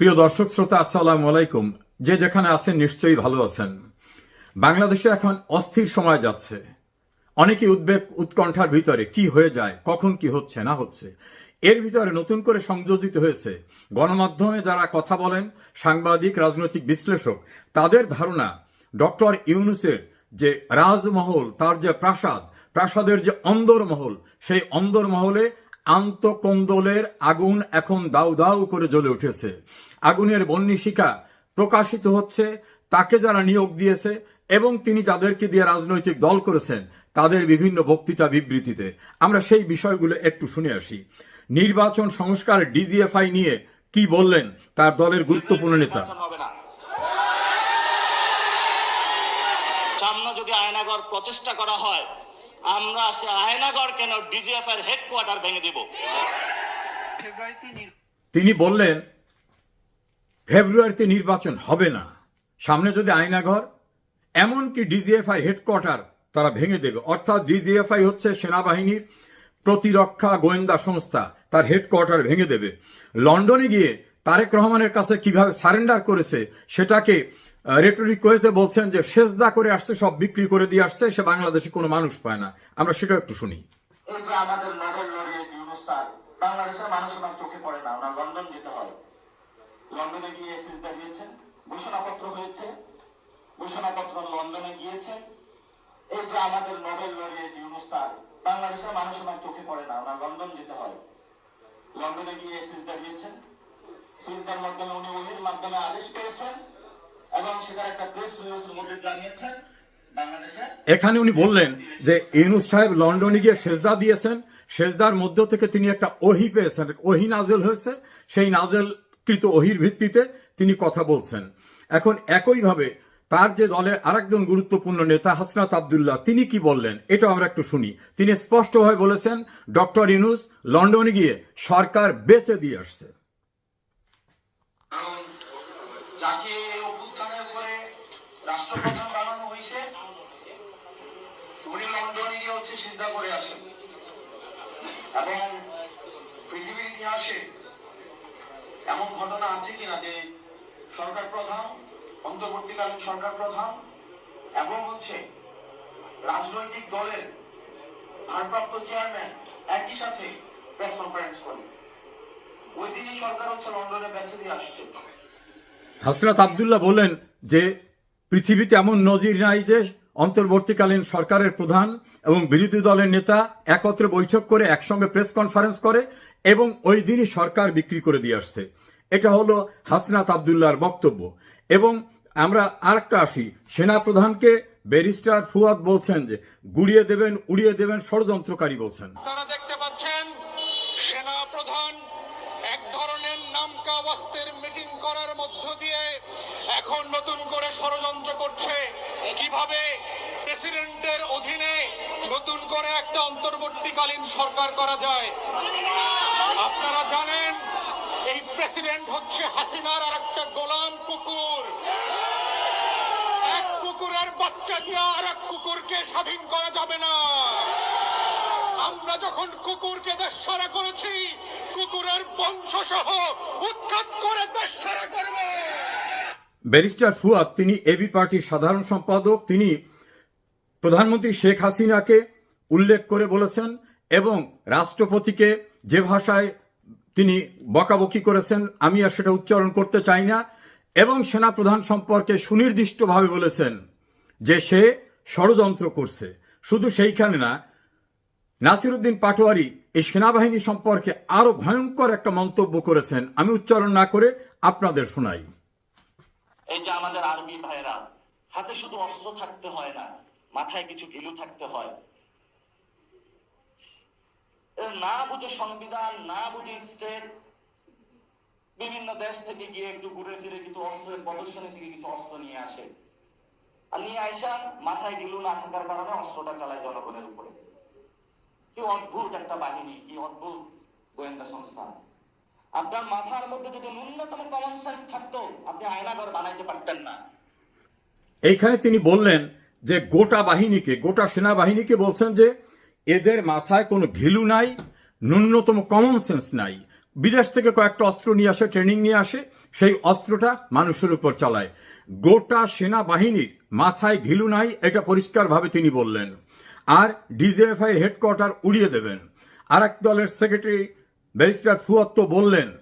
প্রিয় দর্শক শ্রোতা, আসসালামু আলাইকুম। যে যেখানে আছেন নিশ্চয়ই ভালো আছেন। বাংলাদেশে এখন অস্থির সময় যাচ্ছে। অনেকে উদ্বেগ, উৎকণ্ঠার ভিতরে কি হয়ে যায়, কখন কি হচ্ছে, না হচ্ছে, এর ভিতরে নতুন করে সংযোজিত হয়েছে। গণমাধ্যমে যারা কথা বলেন, সাংবাদিক, রাজনৈতিক বিশ্লেষক, তাদের ধারণা, ডক্টর ইউনুসের যে রাজমহল, তার যে প্রাসাদ, প্রাসাদের যে অন্দরমহল, সেই অন্দরমহলে আন্তকন্দলের আগুন এখন দাউ দাউ করে জ্বলে উঠেছে। আগুনের বন্যিশিকা প্রকাশিত হচ্ছে তাকে যারা নিয়োগ দিয়েছে এবং তিনি যাদেরকে দিয়ে রাজনৈতিক দল করেছেন তাদের বিভিন্ন বক্তৃতা বিবৃতিতে। আমরা সেই বিষয়গুলো একটু শুনে আসি। নির্বাচন সংস্কার ডিজিএফআই নিয়ে কি বললেন তার দলের গুরুত্বপূর্ণ নেতা? হবে না। সামনে যদি আয়নাগর প্রচেষ্টা করা হয় আমরা সে আয়নাগর কেন ডিজিএফ এর হেডকোয়ার্টার ভেঙে দেব? তিনি বললেন ফেব্রুয়ারিতে নির্বাচন হবে না। সামনে যদি আয়নাঘর এমনকি ডিজিএফআই হেডকোয়ার্টার তারা ভেঙে দেবে। অর্থাৎ ডিজিএফআই হচ্ছে সেনাবাহিনীর প্রতিরক্ষা গোয়েন্দা সংস্থা, তার হেডকোয়ার্টার ভেঙে দেবে। লন্ডনে গিয়ে তারেক রহমানের কাছে কীভাবে সারেন্ডার করেছে, সেটাকে রেটরিক করেতে বলছেন যে সেজদা করে আসছে, সব বিক্রি করে দিয়ে আসছে, সে বাংলাদেশে কোনো মানুষ পায় না। আমরা সেটা একটু শুনি। এই যে আমাদের ইউনুস স্যার বাংলাদেশের মানুষ চোখে পড়ে না লন্ডন যেতে হয়। লন্ডনে গিয়ে এসিস দাঁড়িয়েছেন ঘোষণাপত্র হয়েছে, ঘোষণাপত্র লন্ডনে গিয়েছে এই যে আমাদের নোবেল লরিয়েট ইউনুস স্যার, বাংলাদেশের মানুষ ওনার চোখে পড়ে না, ওনার লন্ডন যেতে হয়। লন্ডনে গিয়ে এসিস দাঁড়িয়েছেন সিজদার মাধ্যমে উনি ওহির মাধ্যমে আদেশ পেয়েছেন এবং সেটার একটা প্রেস রিলিজের মধ্যে জানিয়েছেন এখানে উনি বললেন যে ইউনুস সাহেব লন্ডনে গিয়ে সেজদা দিয়েছেন। সেজদার মধ্য থেকে তিনি একটা ওহি পেয়েছেন, ওহি নাজেল হয়েছে। সেই নাজেল কৃত ওহির ভিত্তিতে তিনি কথা বলছেন। এখন একইভাবে তার যে দলের আরেকজন গুরুত্বপূর্ণ নেতা হাসনাত আবদুল্লাহ, তিনি কি বললেন? এটা আমরা একটু শুনি। তিনি স্পষ্টভাবে বলেছেন, ডক্টর ইউনুস লন্ডনে গিয়ে সরকার বেচে দিয়ে আসছে। এবং পৃথিবীর ইতিহাসে এমন ঘটনা আছে কিনা যে সরকার প্রধান, অন্তর্বর্তীকালীন সরকার প্রধান এবং হচ্ছে রাজনৈতিক দলের ভারপ্রাপ্ত চেয়ারম্যান একই সাথে প্রেস কনফারেন্স করে। ওই দিনই সরকার হচ্ছে লন্ডনে বেঁচে দিয়ে আসছে। হাসরাত আবদুল্লাহ বলেন যে পৃথিবীতে এমন নজির নাই যে অন্তর্বর্তীকালীন সরকারের প্রধান এবং বিরোধী দলের নেতা একত্রে বৈঠক করে একসঙ্গে প্রেস কনফারেন্স করে এবং ওই দিনই সরকার বিক্রি করে দিয়ে আসছে। এটা হলো হাসনাত আবদুল্লার বক্তব্য। এবং আমরা আরেকটা আসি সেনা প্রধানকে ব্যারিস্টার ফুয়াদ বলছেন যে, গুড়িয়ে দেবেন, উড়িয়ে দেবেন, ষড়যন্ত্রকারী বলছেন। আপনারা দেখতে পাচ্ছেন সেনা প্রধান এক ধরনের নামকা ওয়াস্তের মিটিং করার মধ্য দিয়ে এখন নতুন করে ষড়যন্ত্র করছে। কীভাবে প্রেসিডেন্টের অধীনে নতুন করে একটা অন্তর্বর্তীকালীন সরকার করা যায়, আপনারা জানেন প্রেসিডেন্ট হচ্ছে হাসিনার আর একটা গোলাম কুকুর। এক কুকুরের বাচ্চা দিয়ে আর এক কুকুরকে স্বাধীন করা যাবে না। আমরা যখন কুকুরকে করেছি, কুকুরের বংশ সহ উৎখাত করে ব্যারিস্টার ফুয়াদ, তিনি এবি পার্টির সাধারণ সম্পাদক, তিনি প্রধানমন্ত্রী শেখ হাসিনাকে উল্লেখ করে বলেছেন এবং রাষ্ট্রপতিকে যে ভাষায় তিনি বকাবকি করেছেন, আমি আর সেটা উচ্চারণ করতে চাই না, এবং সেনাপ্রধান সম্পর্কে সুনির্দিষ্টভাবে বলেছেন যে সে ষড়যন্ত্র করছে। শুধু সেইখানে না, নাসিরুদ্দিন পাটোয়ারি এই সেনাবাহিনী সম্পর্কে আরও ভয়ঙ্কর একটা মন্তব্য করেছেন, আমি উচ্চারণ না করে আপনাদের শোনাই। এই যে আমাদের আর্মি ভাইরা হাতে শুধু অস্ত্র থাকতে হয় না, মাথায় কিছু গিলু থাকতে হয়। না বুঝে সংবিধান, না বুঝে স্টেট, বিভিন্ন দেশ থেকে গিয়ে একটু ঘুরে ফিরে কিন্তু অস্ত্রের প্রদর্শনী থেকে কিছু অস্ত্র নিয়ে আসে। আর নিয়ে আইসা মাথায় গিলু না থাকার কারণে অস্ত্রটা চালায় জনগণের উপরে। কি অদ্ভুত একটা বাহিনী, কি অদ্ভুত গোয়েন্দা সংস্থা। আপনার মাথার মধ্যে যদি ন্যূনতম কমন সেন্স থাকতো, আপনি আয়নাঘর বানাইতে পারতেন না। এইখানে তিনি বললেন যে গোটা বাহিনীকে, গোটা সেনাবাহিনীকে বলছেন যে এদের মাথায় কোনো ঘিলু নাই, ন্যূনতম কমন সেন্স নাই। বিদেশ থেকে কয়েকটা অস্ত্র নিয়ে আসে ট্রেনিং নিয়ে আসে, সেই অস্ত্রটা মানুষের উপর চালায়। গোটা সেনাবাহিনীর মাথায় ঘিলু নাই, এটা পরিষ্কারভাবে তিনি বললেন। আর ডিজিএফআই হেডকোয়ার্টার উড়িয়ে দেবেন। আর এক দলের সেক্রেটারি ব্যারিস্টার ফুয়াত্ত বললেন,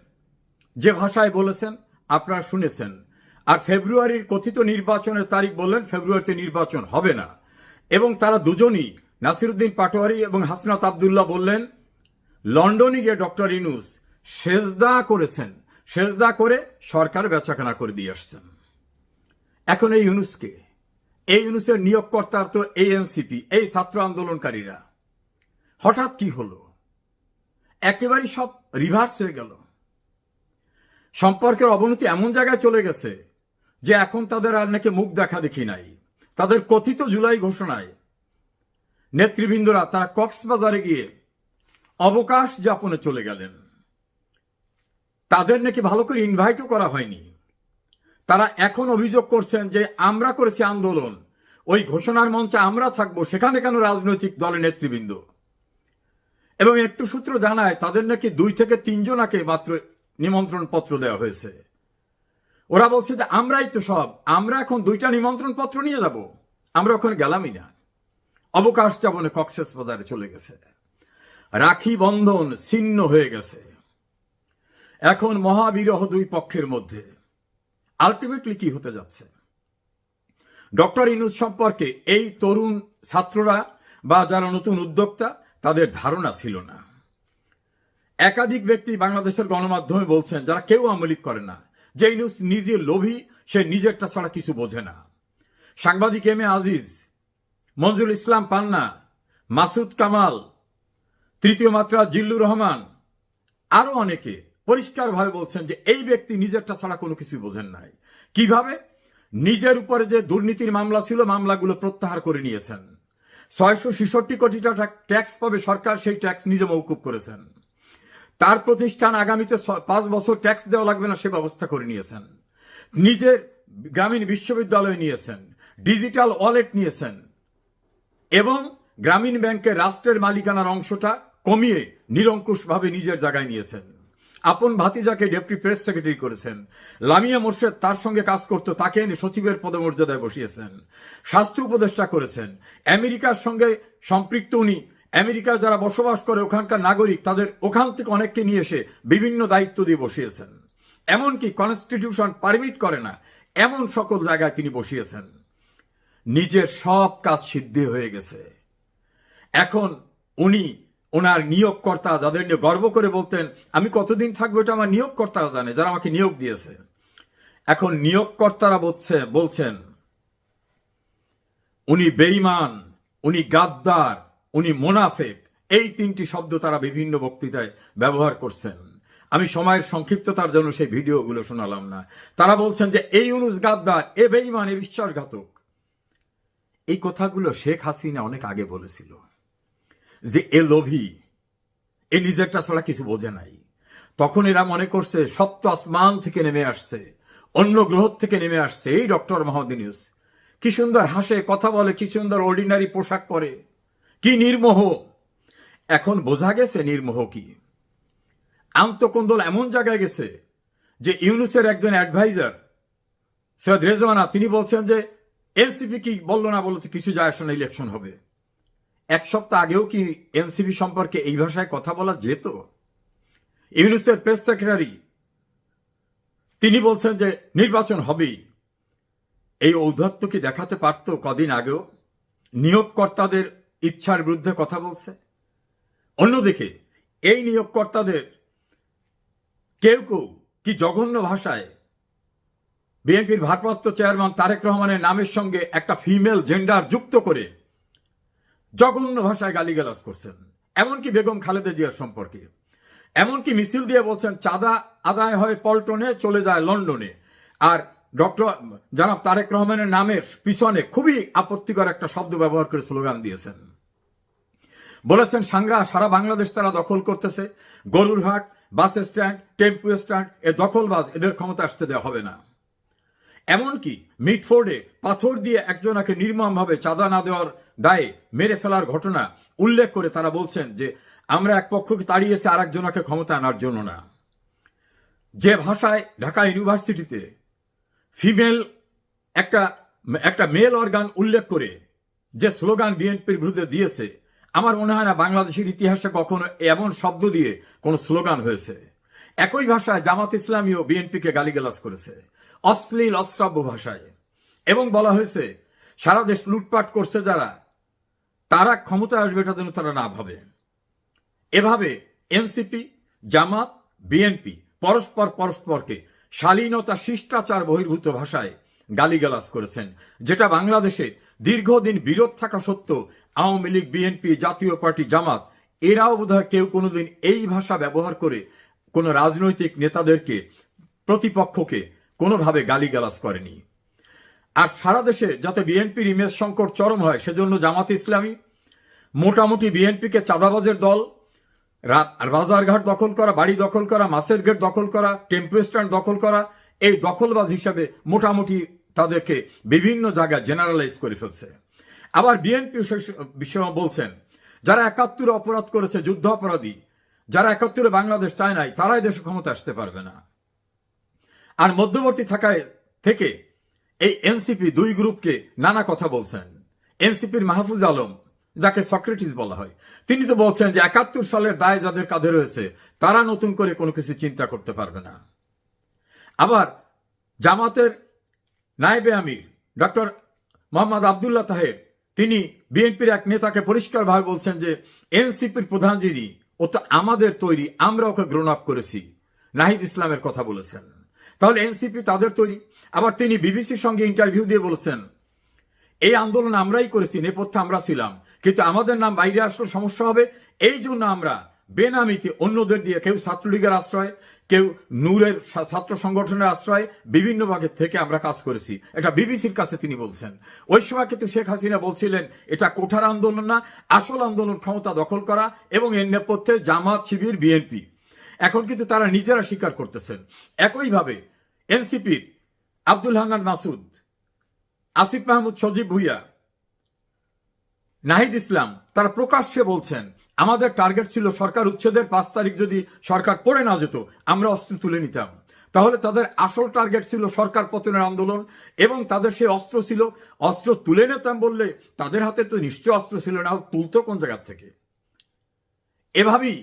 যে ভাষায় বলেছেন, আপনারা শুনেছেন। আর ফেব্রুয়ারির কথিত নির্বাচনের তারিখ বললেন, ফেব্রুয়ারিতে নির্বাচন হবে না। এবং তারা দুজনই নাসিরুদ্দিন পাটোয়ারি এবং হাসনাত আবদুল্লাহ বললেন, লন্ডনে গিয়ে ডক্টর ইনুস সেজদা করেছেন। সেজদা করে সরকার বেচাকেনা করে দিয়ে আসছেন। এখন এই ইউনুসকে, এই ইউনুসের নিয়োগকর্তা তো এএনসিপি এই ছাত্র আন্দোলনকারীরা, হঠাৎ কি হলো? একেবারে সব রিভার্স হয়ে গেল। সম্পর্কের অবনতি এমন জায়গায় চলে গেছে যে এখন তাদের আর নাকি মুখ দেখা দেখি নাই। তাদের কথিত জুলাই ঘোষণায় নেতৃবৃন্দরা তারা কক্সবাজারে গিয়ে অবকাশ যাপনে চলে গেলেন। তাদের নাকি ভালো করে ইনভাইটও করা হয়নি। তারা এখন অভিযোগ করছেন যে আমরা করেছি আন্দোলন, ওই ঘোষণার মঞ্চে আমরা থাকব, সেখানে কেন রাজনৈতিক দলের নেতৃবৃন্দ? এবং একটু সূত্র জানায়, তাদের নাকি দুই থেকে তিনজনাকে মাত্র নিমন্ত্রণ পত্র দেওয়া হয়েছে। ওরা বলছে যে আমরাই তো সব, আমরা এখন দুইটা নিমন্ত্রণ পত্র নিয়ে যাব। আমরা ওখানে গেলামই না। অবকাশ যাপনে কক্সেস বাজারে চলে গেছে, রাখি বন্ধন ছিন্ন হয়ে গেছে। এখন মহাবিরহ দুই পক্ষের মধ্যে আলটিমেটলি কি হতে যাচ্ছে? ডক্টর ইনুস সম্পর্কে এই তরুণ ছাত্ররা বা যারা নতুন উদ্যোক্তা, তাদের ধারণা ছিল না। একাধিক ব্যক্তি বাংলাদেশের গণমাধ্যমে বলছেন, যারা কেউ আমলিক করে না, যে ইনুস নিজে লোভী, সে নিজেরটা ছাড়া কিছু বোঝে না। সাংবাদিক এম এ আজিজ মঞ্জুল ইসলাম পান্না, মাসুদ কামাল, তৃতীয় মাত্রা জিল্লুর রহমান, আরও অনেকে পরিষ্কারভাবে বলছেন যে এই ব্যক্তি নিজেরটা ছাড়া কোনো কিছু বোঝেন নাই। কীভাবে? নিজের উপরে যে দুর্নীতির মামলা ছিল, মামলাগুলো প্রত্যাহার করে নিয়েছেন। ছয়শো ছেষট্টি কোটি টাকা ট্যাক্স পাবে সরকার, সেই ট্যাক্স নিজে মৌকুব করেছেন। তার প্রতিষ্ঠান আগামীতে পাঁচ বছর ট্যাক্স দেওয়া লাগবে না, সে ব্যবস্থা করে নিয়েছেন। নিজের গ্রামীণ বিশ্ববিদ্যালয় নিয়েছেন। ডিজিটাল ওয়ালেট নিয়েছেন। এবং গ্রামীণ ব্যাংকের রাষ্ট্রের মালিকানার অংশটা কমিয়ে নিরঙ্কুশভাবে নিজের জায়গায় নিয়েছেন। আপন ভাতিজাকে ডেপুটি প্রেস সেক্রেটারি করেছেন। লামিয়া মোর্শেদ তার সঙ্গে কাজ করতো, তাকে এনে সচিবের পদমর্যাদায় বসিয়েছেন। স্বাস্থ্য উপদেষ্টা করেছেন। আমেরিকার সঙ্গে সম্পৃক্ত উনি। আমেরিকার যারা বসবাস করে ওখানকার নাগরিক, তাদের ওখান থেকে অনেককে নিয়ে এসে বিভিন্ন দায়িত্ব দিয়ে বসিয়েছেন। এমনকি কনস্টিটিউশন পারমিট করে না, এমন সকল জায়গায় তিনি বসিয়েছেন। নিজের সব কাজ সিদ্ধি হয়ে গেছে। এখন উনি, ওনার নিয়োগকর্তা যাদের নিয়ে গর্ব করে বলতেন, আমি কতদিন থাকব এটা আমার নিয়োগকর্তা জানে, যারা আমাকে নিয়োগ দিয়েছে। এখন নিয়োগকর্তারা বলছে, বলছেন, উনি বেইমান উনি গাদ্দার, উনি মোনাফেক। এই তিনটি শব্দ তারা বিভিন্ন বক্তৃতায় ব্যবহার করছেন। আমি সময়ের সংক্ষিপ্ততার জন্য সেই ভিডিওগুলো শোনালাম না। তারা বলছেন যে, এই অনুজ গাদ্দার, এ বেইমান এ বিশ্বাসঘাতক। এই কথাগুলো শেখ হাসিনা অনেক আগে বলেছিল যে, এ লোভী, এ নিজেরটা ছাড়া কিছু বোঝে নাই। তখন এরা মনে করছে, সপ্ত আসমান থেকে নেমে আসছে, অন্য গ্রহ থেকে নেমে আসছে। এই ডক্টর মোহাম্মদ ইউনুস, কি সুন্দর হাসে, কথা বলে, কি সুন্দর অর্ডিনারি পোশাক পরে, কি নির্মোহ। এখন বোঝা গেছে নির্মোহ কি। আন্তকন্দল এমন জায়গায় গেছে যে, ইউনুসের একজন অ্যাডভাইজার, সৈয়দ রেজওয়ানা, তিনি বলছেন যে এনসিপি কি বলল না বলতে কিছু যায় আসে না ইলেকশন হবে। এক সপ্তাহ আগেও কি এনসিপি সম্পর্কে এই ভাষায় কথা বলা যেত? ইউনুসের প্রেস সেক্রেটারি তিনি বলছেন যে নির্বাচন হবেই। এই ঔদ্ধত্য কি দেখাতে পারত কদিন আগেও? নিয়োগকর্তাদের ইচ্ছার বিরুদ্ধে কথা বলছে। অন্যদিকে, এই নিয়োগকর্তাদের কেউ কেউ কি জঘন্য ভাষায় বিএনপির ভারপ্রাপ্ত চেয়ারম্যান তারেক রহমানের নামের সঙ্গে একটা ফিমেল জেন্ডার যুক্ত করে জঘন্য ভাষায় গালিগালাজ করছেন। এমনকি বেগম খালেদা জিয়ার সম্পর্কে। এমনকি মিছিল দিয়ে বলছেন, চাঁদা আদায় হয় পল্টনে, চলে যায় লন্ডনে। আর ডক্টর জনাব তারেক রহমানের নামের পিছনে খুবই আপত্তিকর একটা শব্দ ব্যবহার করে স্লোগান দিয়েছেন। বলেছেন, সাংরা, সারা বাংলাদেশ তারা দখল করতেছে। গরুরহাট বাস স্ট্যান্ড, টেম্পু স্ট্যান্ড, এ দখলবাজ, এদের ক্ষমতা আসতে দেওয়া হবে না। এমনকি মিটফোর্ডে পাথর দিয়ে একজনাকে নির্মমভাবে চাঁদা না দেওয়ার দায়ে মেরে ফেলার ঘটনা উল্লেখ করে তারা বলছেন যে, আমরা এক পক্ষকে তাড়িয়েছি আর একজনাকে ক্ষমতা আনার জন্য না। যে ভাষায় ঢাকা ইউনিভার্সিটিতে ফিমেল একটা একটা মেল অর্গান উল্লেখ করে যে স্লোগান বিএনপির বিরুদ্ধে দিয়েছে, আমার মনে হয় না বাংলাদেশের ইতিহাসে কখনো এমন শব্দ দিয়ে কোনো স্লোগান হয়েছে। একই ভাষায় জামাত ইসলামীও বিএনপিকে গালিগালাজ করেছে। অশ্লীল, অশ্রাব্য ভাষায়। এবং বলা হয়েছে, সারা দেশ লুটপাট করছে যারা। তারা ক্ষমতায় আসবে এটা যেন তারা না ভাবে। এভাবে এনসিপি, জামাত, বিএনপি পরস্পর পরস্পরকে শালীনতা, শিষ্টাচার বহির্ভূত ভাষায় গালিগালাজ করেছেন, যেটা বাংলাদেশে দীর্ঘদিন বিরোধ থাকা সত্ত্বেও আওয়ামী লীগ, বিএনপি, জাতীয় পার্টি, জামাত, এরাও বোধহয় কেউ কোনোদিন এই ভাষা ব্যবহার করে কোনো রাজনৈতিক নেতাদেরকে, প্রতিপক্ষকে কোনোভাবে গালিগালাজ করেনি। আর সারা দেশে যাতে বিএনপির ইমেজ সংকট চরম হয়, সেজন্য জামাত ইসলামী, মোটামুটি বিএনপিকে চাঁদাবাজের দল বাজারঘাট দখল করা, বাড়ি দখল করা, মাছের গেট দখল করা, টেম্পো স্ট্যান্ড দখল করা, এই দখলবাজ হিসাবে মোটামুটি তাদেরকে বিভিন্ন জায়গায় জেনারেলাইজ করে ফেলছে। আবার বিএনপি বিষয় বলছেন, যারা একাত্তরে অপরাধ করেছে যুদ্ধ অপরাধী যারা একাত্তরে বাংলাদেশ চায় নাই, তারাই দেশে ক্ষমতা আসতে পারবে না। আর মধ্যবর্তী থাকায় থেকে এই এনসিপি দুই গ্রুপকে নানা কথা বলছেন। এনসিপির মাহফুজ আলম, যাকে সক্রেটিস বলা হয়, তিনি তো বলছেন যে একাত্তর সালের দায় যাদের কাঁধে রয়েছে, তারা নতুন করে কোনো কিছু চিন্তা করতে পারবে না। আবার জামাতের নায়েবে আমির ডক্টর মোহাম্মদ আবদুল্লাহ তাহের, তিনি বিএনপির এক নেতাকে পরিষ্কারভাবে বলছেন যে এনসিপির প্রধান যিনি, ও তো আমাদের তৈরি আমরা ওকে গ্রোন আপ করেছি, নাহিদ ইসলামের কথা বলেছেন। তাহলে এনসিপি তাদের তৈরি। আবার তিনি বিবিসির সঙ্গে ইন্টারভিউ দিয়ে বলেছেন, এই আন্দোলন আমরাই করেছি, নেপথ্যে আমরা ছিলাম। কিন্তু আমাদের নাম বাইরে আসলে সমস্যা হবে। এই জন্য আমরা বেনামিতে অন্যদের দিয়ে কেউ ছাত্রলীগের আশ্রয়, কেউ নূরের ছাত্র সংগঠনের আশ্রয় বিভিন্ন ভাগের থেকে আমরা কাজ করেছি। এটা বিবিসির কাছে তিনি বলছেন। ওই সময় কিন্তু শেখ হাসিনা বলছিলেন, এটা কোঠার আন্দোলন না, আসল আন্দোলন ক্ষমতা দখল করা এবং এর নেপথ্যে জামাত, শিবির, বিএনপি। এখন কিন্তু তারা নিজেরা স্বীকার করতেছেন। একইভাবে এনসিপির আব্দুল হান্নান মাসুদ, আসিফ মাহমুদ সজীব ভুইয়া, নাহিদ ইসলাম, তারা প্রকাশ্যে বলছেন, আমাদের টার্গেট ছিল সরকার উচ্ছেদের পাঁচ তারিখ যদি সরকার পড়ে না যেত, আমরা অস্ত্র তুলে নিতাম। তাহলে তাদের আসল টার্গেট ছিল সরকার পতনের আন্দোলন এবং তাদের সেই অস্ত্র ছিল, অস্ত্র তুলে নিতাম বললে তাদের হাতে তো নিশ্চয় অস্ত্র ছিল না, তুলতো কোন জায়গার থেকে? এভাবেই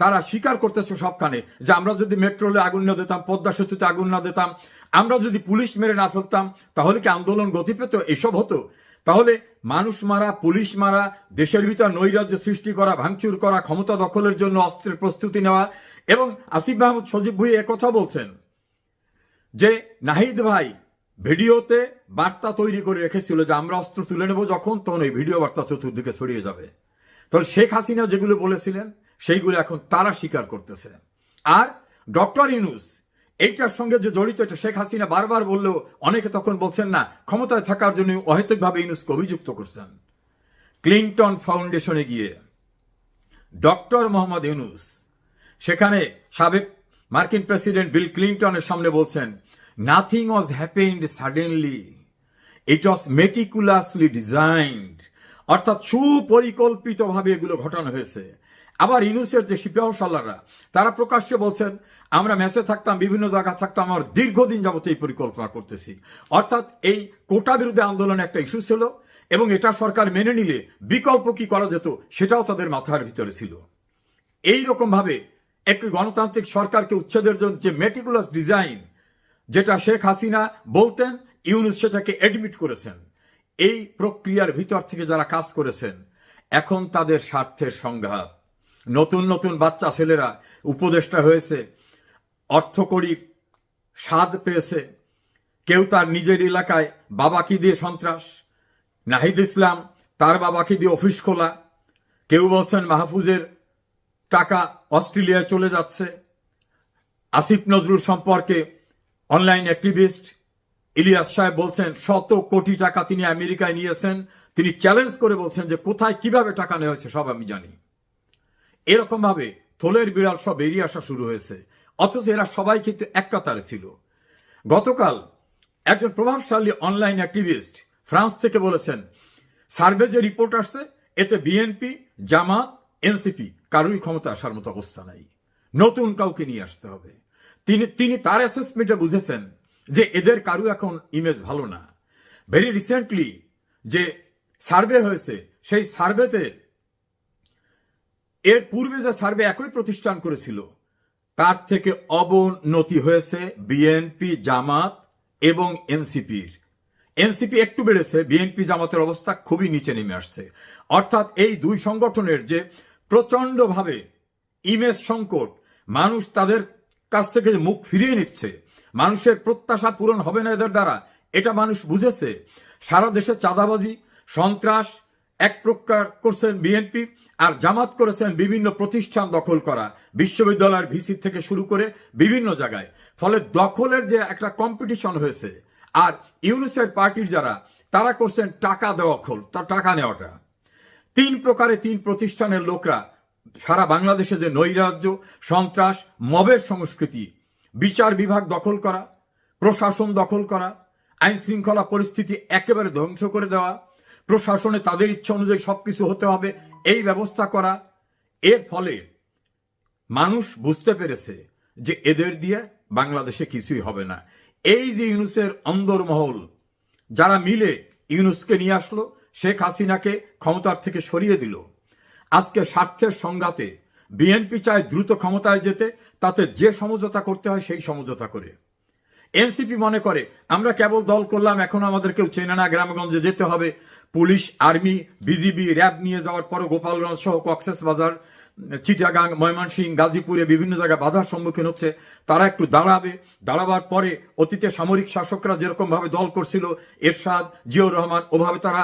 তারা স্বীকার করতেছে সবখানে যে আমরা যদি মেট্রোলে আগুন না দিতাম, পদ্মা সেতুতে আগুন না দিতাম, আমরা যদি পুলিশ মেরে না ফেলতাম, তাহলে কি আন্দোলন গতি পেত এসব হতো? তাহলে মানুষ মারা, পুলিশ মারা, দেশের ভিতর নৈরাজ্য সৃষ্টি করা, ভাঙচুর করা, ক্ষমতা দখলের জন্য অস্ত্রের প্রস্তুতি নেওয়া এবং আসিফ মাহমুদ সজীব ভুই কথা বলছেন যে, নাহিদ ভাই ভিডিওতে বার্তা তৈরি করে রেখেছিল যে আমরা অস্ত্র তুলে নেব যখন, তখন এই ভিডিও বার্তা চতুর্দিকে ছড়িয়ে যাবে। তাহলে শেখ হাসিনা যেগুলো বলেছিলেন সেইগুলো এখন তারা স্বীকার করতেছে। আর ডক্টর ইউনুস, এইটার সঙ্গে যে জড়িত, এটা শেখ হাসিনা বারবার বললেও অনেকে তখন বলছেন না, ক্ষমতায় থাকার জন্য অহেতুকভাবে ইউনুসকে অভিযুক্ত করছেন। ক্লিন্টন ফাউন্ডেশনে গিয়ে ডক্টর মোহাম্মদ ইউনুস, সেখানে সাবেক মার্কিন প্রেসিডেন্ট বিল ক্লিন্টনের সামনে বলছেন nothing was happened suddenly it was meticulously designed অর্থাৎ সুপরিকল্পিতভাবে এগুলো ঘটানো হয়েছে। আবার ইউনুসের যে সিপাহ সাল্লাররা তারা প্রকাশ্যে বলছেন, আমরা মেসে থাকতাম, বিভিন্ন জায়গা থাকতাম, আমার দীর্ঘদিন যাবত এই পরিকল্পনা করতেছি। অর্থাৎ এই কোটা বিরুদ্ধে আন্দোলন একটা ইস্যু ছিল এবং এটা সরকার মেনে নিলে বিকল্প কি করা যেত সেটাও তাদের মাথার ভিতরে ছিল। এই রকম ভাবে একটি গণতান্ত্রিক সরকারকে উচ্ছেদের জন্য যে মেটিকুলাস ডিজাইন যেটা শেখ হাসিনা বলতেন, ইউনুস সেটাকে এডমিট করেছেন। এই প্রক্রিয়ার ভিতর থেকে যারা কাজ করেছেন, এখন তাদের স্বার্থের সংঘাত। নতুন নতুন বাচ্চা ছেলেরা উপদেষ্টা হয়েছে, অর্থকড়ির স্বাদ পেয়েছে। কেউ তার নিজের এলাকায় বাবাকে দিয়ে সন্ত্রাস? নাহিদ ইসলাম তার বাবাকে দিয়ে অফিস খোলা? কেউ বলছেন মাহফুজের টাকা অস্ট্রেলিয়ায় চলে যাচ্ছে। আসিফ নজরুল সম্পর্কে অনলাইন অ্যাক্টিভিস্ট ইলিয়াস সাহেব বলছেন, শত কোটি টাকা তিনি আমেরিকায় নিয়েছেন। তিনি চ্যালেঞ্জ করে বলছেন যে কোথায় কীভাবে টাকা নেওয়া হয়েছে সব আমি জানি। এরকম ভাবে থলের বিড়াল সব বেরিয়ে আসা শুরু হয়েছে। অথচ এরা সবাই কিন্তু এক কাতারে ছিল। গতকাল একজন প্রভাবশালী অনলাইন অ্যাক্টিভিস্ট ফ্রান্স থেকে বলেছেন, সার্ভে যে রিপোর্ট আসছে, এতে বিএনপি, জামাত, এনসিপি কারোই ক্ষমতা আসার মতো অবস্থা নাই। নতুন কাউকে নিয়ে আসতে হবে। তিনি তিনি তার অ্যাসেসমেন্টে বুঝেছেন যে এদের কারু এখন ইমেজ ভালো না। ভেরি রিসেন্টলি যে সার্ভে হয়েছে, সেই সার্ভেতে এর পূর্বে যে সার্ভে একই প্রতিষ্ঠান করেছিল, তার থেকে অবনতি হয়েছে বিএনপি জামাত এবং এনসিপির এনসিপি একটু বেড়েছে বিএনপি জামাতের অবস্থা খুবই নিচে নেমে আসছে। অর্থাৎ এই দুই সংগঠনের যে প্রচণ্ডভাবে ইমেজ সংকট, মানুষ তাদের কাছ থেকে মুখ ফিরিয়ে নিচ্ছে, মানুষের প্রত্যাশা পূরণ হবে না এদের দ্বারা, এটা মানুষ বুঝেছে। সারা দেশে চাঁদাবাজি, সন্ত্রাস এক প্রকার করছেন বিএনপি আর জামাত করেছেন বিভিন্ন প্রতিষ্ঠান দখল করা। বিশ্ববিদ্যালয়ের ভিসি থেকে শুরু করে বিভিন্ন জায়গায়। ফলে দখলের যে একটা কম্পিটিশন হয়েছে, আর ইউনিসেফ পার্টির যারা, তারা করছেন টাকা দেওয়া খোল, তা টাকা নেওয়াটা। তিন প্রকারে তিন প্রতিষ্ঠানের লোকরা, সারা বাংলাদেশে যে নৈরাজ্য, সন্ত্রাস, মবের সংস্কৃতি, বিচার বিভাগ দখল করা, প্রশাসন দখল করা আইন শৃঙ্খলা পরিস্থিতি একেবারে ধ্বংস করে দেওয়া প্রশাসনে তাদের ইচ্ছা অনুযায়ী সবকিছু হতে হবে। এই ব্যবস্থা করা, এর ফলে মানুষ বুঝতে পেরেছে যে এদের দিয়ে বাংলাদেশে কিছুই হবে না। এই যে ইউনুসের অন্দরমহল যারা মিলে ইউনুসকে নিয়ে আসলো, শেখ হাসিনাকে ক্ষমতার থেকে সরিয়ে দিল। আজকে স্বার্থের সংঘাতে বিএনপি চায় দ্রুত ক্ষমতায় যেতে, তাতে যে সমঝোতা করতে হয় সেই সমঝোতা করে। এনসিপি মনে করে, আমরা কেবল দল করলাম, এখন আমাদের কেউ চেনে না গ্রামগঞ্জে যেতে হবে। পুলিশ, আর্মি, বিজিবি, র্যাব নিয়ে যাওয়ার পরও গোপালগঞ্জ সহ কক্সেস বাজার চিটাগাং ময়মনসিং গাজীপুরে বিভিন্ন জায়গায় বাধার সম্মুখীন হচ্ছে। তারা একটু দাঁড়াবে। দাঁড়াবার পরে অতীতে সামরিক শাসকরা যেরকম ভাবে দল করছিল, এরশাদ, জিয়াউর রহমান, ওভাবে তারা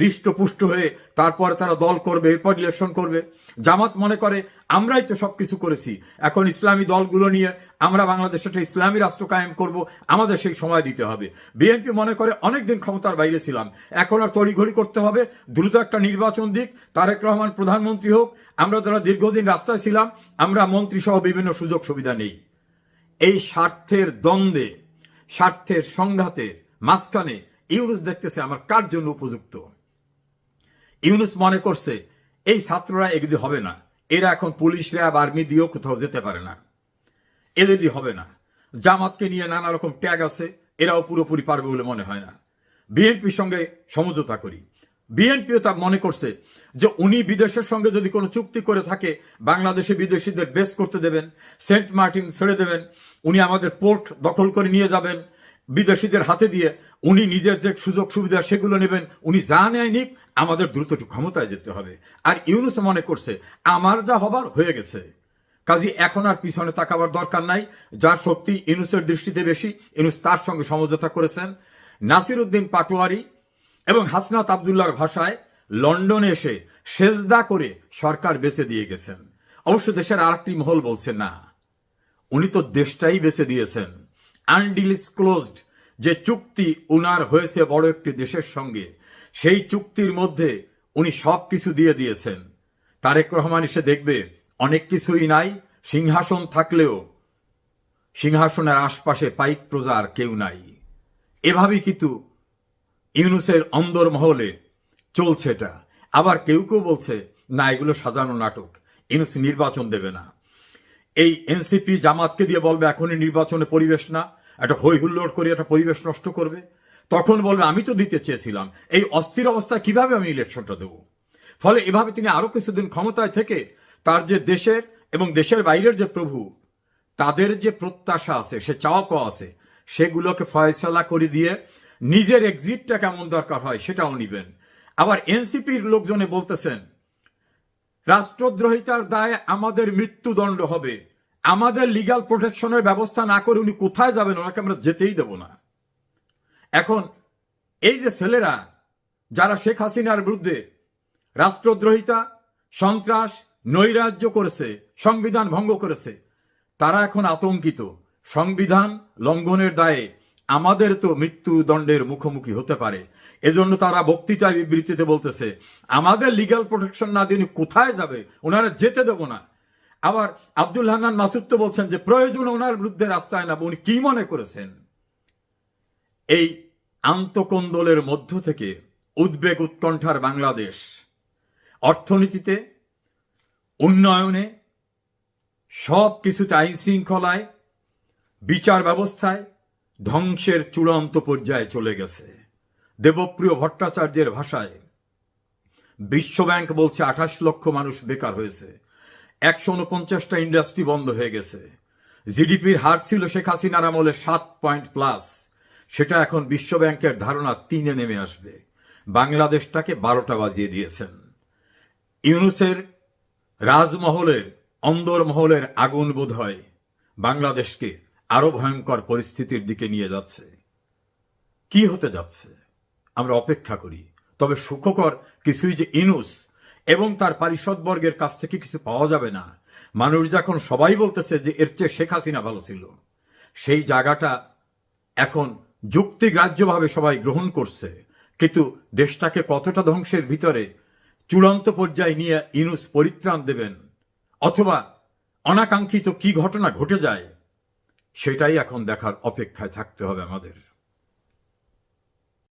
হৃষ্টপুষ্ট হয়ে তারপরে তারা দল করবে, এরপর ইলেকশন করবে। জামাত মনে করে, আমরাই তো সবকিছু করেছি। এখন ইসলামী দলগুলো নিয়ে আমরা বাংলাদেশে একটা ইসলামী রাষ্ট্র কায়েম করব, আমাদের সেই সময় দিতে হবে। বিএনপি মনে করে, অনেকদিন ক্ষমতার বাইরে ছিলাম। এখন আর তড়িঘড়ি করতে হবে, দ্রুত একটা নির্বাচন দিক। তারেক রহমান প্রধানমন্ত্রী হোক, আমরা যারা দীর্ঘদিন রাস্তায় ছিলাম, আমরা মন্ত্রী সহ বিভিন্ন সুযোগ সুবিধা নেই। এই স্বার্থের দ্বন্দ্বে, স্বার্থের সংঘাতের মাঝখানে ইউনুস দেখতেছে আমার কার জন্য উপযুক্ত। ইউনুস মনে করছে, এই ছাত্ররা এগুলি হবে না। এরা এখন পুলিশ র্যাব, আর্মি দিয়েও কোথাও যেতে পারে না। এদের দিয়ে হবে না। জামাতকে নিয়ে নানা রকম ট্যাগ আছে, এরাও পুরোপুরি পারবে বলে মনে হয় না। বিএনপির সঙ্গে সমঝোতা করি। বিএনপিও তা মনে করছে যে উনি বিদেশের সঙ্গে যদি কোনো চুক্তি করে থাকে, বাংলাদেশে বিদেশিদের বেস করতে দেবেন, সেন্ট মার্টিন ছেড়ে দেবেন, উনি আমাদের পোর্ট দখল করে নিয়ে যাবেন, বিদেশিদের হাতে দিয়ে উনি নিজের যে সুযোগ সুবিধা সেগুলো নেবেন, উনি যা নেয়নি আমাদের দ্রুত ক্ষমতায় যেতে হবে। আর ইউনুস মনে করছে, আমার যা হবার হয়ে গেছে। কাজী, এখন আর পিছনে তাকাবার দরকার নাই। যার শক্তি ইউনুসের দৃষ্টিতে বেশি, ইউনুস তার সঙ্গে সমঝোতা করেছেন। নাসির উদ্দিন পাটোয়ারি এবং হাসনাত আবদুল্লার ভাষায় লন্ডনে এসে সেজদা করে সরকার বেছে দিয়ে গেছেন। অবশ্য দেশের আরেকটি মহল বলছে না। উনি তো দেশটাই বেছে দিয়েছেন। আনডিসক্লোজড যে চুক্তি উনার হয়েছে বড় একটি দেশের সঙ্গে, সেই চুক্তির মধ্যে উনি সব কিছু দিয়ে দিয়েছেন। তারেক রহমান এসে দেখবে অনেক কিছুই নাই, সিংহাসন থাকলেও সিংহাসনের আশপাশে পাইক প্রজার কেউ নাই। এভাবেই কিন্তু ইউনুসের অন্দর মহলে চলছে এটা। আবার কেউ কেউ বলছে, না, এগুলো সাজানো নাটক। ইউনুস নির্বাচন দেবে না। এই এনসিপি জামাতকে দিয়ে বলবে, এখনই নির্বাচনে পরিবেশ না। একটা হই হুল্লোড় করে একটা পরিবেশ নষ্ট করবে। তখন বলবে, আমি তো দিতে চেয়েছিলাম। এই অস্থির অবস্থায় কীভাবে আমি ইলেকশনটা দেব? ফলে এভাবে তিনি আরও কিছুদিন ক্ষমতায় থেকে তার যে দেশের এবং দেশের বাইরের যে প্রভু, তাদের যে প্রত্যাশা আছে, সে চাওয়া পাওয়া আছে, সেগুলোকে ফয়সলা করে দিয়ে নিজের এক্সিটটা কেমন দরকার হয় সেটাও নিবেন। আবার এনসিপির লোকজনে বলতেছেন, রাষ্ট্রদ্রোহিতার দায়ে আমাদের মৃত্যুদণ্ড হবে। আমাদের লিগাল প্রোটেকশনের ব্যবস্থা না করে উনি কোথায় যাবেন? ওনাকে আমরা যেতেই দেব না। এখন এই যে ছেলেরা, যারা শেখ হাসিনার বিরুদ্ধে রাষ্ট্রদ্রোহিতা, সন্ত্রাস, নৈরাজ্য করেছে, সংবিধান ভঙ্গ করেছে, তারা এখন আতঙ্কিত। সংবিধান লঙ্ঘনের দায়ে আমাদের তো মৃত্যুদণ্ডের মুখোমুখি হতে পারে। এজন্য তারা বক্তৃতায় বিবৃতিতে বলতেছে, আমাদের লিগ্যাল প্রোটেকশন না দিয়ে কোথায় যাবে? ওনারা যেতে দেব না। আবার আব্দুল হান্নান মাসুদ তো বলছেন যে, প্রয়োজন ওনার বিরুদ্ধে রাস্তায় না উনি কি মনে করেছেন? এই আন্তকন্দলের মধ্য থেকে উদ্বেগ উৎকণ্ঠার বাংলাদেশ অর্থনীতিতে, উন্নয়নে সব কিছুতে আইন শৃঙ্খলায় বিচার ব্যবস্থায় ধ্বংসের চূড়ান্ত পর্যায়ে চলে গেছে। দেবপ্রিয় ভট্টাচার্যের ভাষায় বিশ্বব্যাংক বলছে আঠাশ লক্ষ মানুষ বেকার হয়েছে, একশো উনপঞ্চাশটা ইন্ডাস্ট্রি বন্ধ হয়ে গেছে, জিডিপির হার ছিল শেখ হাসিনার আমলে সাত পয়েন্ট প্লাস, সেটা এখন বিশ্বব্যাংকের ধারণা তিনে নেমে আসবে, বাংলাদেশটাকে বারোটা বাজিয়ে দিয়েছেন। ইউনুসের রাজমহলের অন্দরমহলের আগুন বোধ হয় বাংলাদেশকে আরও ভয়ঙ্কর পরিস্থিতির দিকে নিয়ে যাচ্ছে। কি হতে যাচ্ছে? আমরা অপেক্ষা করি। তবে সুখকর কিছুই যে ইনুস এবং তার পারিষদবর্গের কাছ থেকে কিছু পাওয়া যাবে না। মানুষ যখন সবাই বলতেছে যে এর চেয়ে শেখ হাসিনা ভালো ছিল, সেই জায়গাটা এখন যুক্তিগ্রাহ্যভাবে সবাই গ্রহণ করছে। কিন্তু দেশটাকে কতটা ধ্বংসের ভিতরে চূড়ান্ত পর্যায়ে নিয়ে ইনুস পরিত্রাণ দেবেন অথবা অনাকাঙ্ক্ষিত কি ঘটনা ঘটে যায়, সেটাই এখন দেখার অপেক্ষায় থাকতে হবে আমাদের।